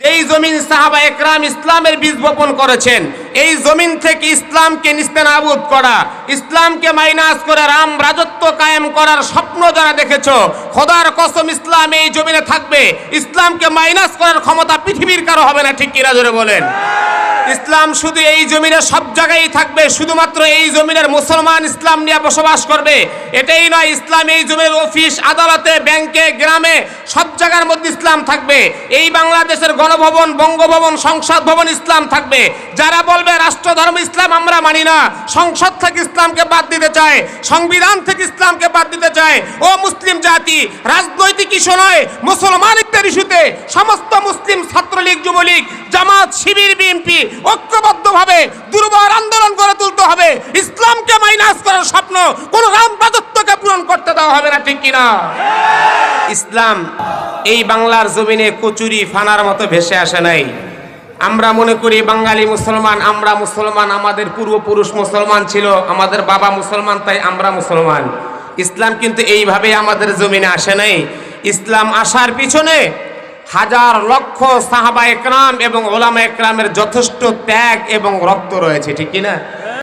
যেই জমিন সাহাবা একরাম ইসলামের বীজ বপন করেছেন, এই জমিন থেকে ইসলামকে নিস্তেনাবুদ করা, ইসলামকে মাইনাস করে রাম রাজত্ব কায়েম করার স্বপ্ন যারা দেখেছ, খোদার কসম ইসলাম এই জমিনে থাকবে, ইসলামকে মাইনাস করার ক্ষমতা পৃথিবীর কারও হবে না, ঠিক কিনা জোরে বলেন। ইসলাম শুধু এই জমিনে সব জায়গায় থাকবে, শুধুমাত্র এই জমিনের মুসলমান ইসলাম নিয়ে বসবাস করবে। এটাই নয়, ইসলাম এই জমির অফিস, আদালতে, ব্যাংকে, গ্রামে সব জায়গার মধ্যে ইসলাম থাকবে। এই বাংলাদেশের গণভবন, বঙ্গভবন, সংসদ ভবন ইসলাম থাকবে। যারা বলবে রাষ্ট্র ধর্ম ইসলাম আমরা মানি না, সংসদ থেকে ইসলামকে বাদ দিতে চায়, সংবিধান থেকে ইসলামকে বাদ দিতে চায়, ও মুসলিম জাতি, রাজনৈতিক ইস্যু নয় মুসলমানিত্বের ইস্যুতে সমস্ত মুসলিম শিবির বিএনপি ঐক্যবদ্ধভাবে দুর্বার আন্দোলন করে তুলতে হবে। ইসলামকে মাইনাস করার স্বপ্ন কোন রাম রাজত্বকে পূরণ করতে দেওয়া হবে না, ঠিক কিনা? ইসলাম এই বাংলার জমিনে কচুরি ফানার মতো ভেসে আসে নাই। আমরা মনে করি বাঙালি মুসলমান, আমরা মুসলমান, আমাদের পূর্বপুরুষ মুসলমান ছিল, আমাদের বাবা মুসলমান, তাই আমরা মুসলমান। ইসলাম কিন্তু এইভাবে আমাদের জমিনে আসে নাই। ইসলাম আসার পিছনে হাজার লক্ষ সাহাবা একরাম এবং ওলামা একরামের যথেষ্ট ত্যাগ এবং রক্ত রয়েছে ঠিক কিনা?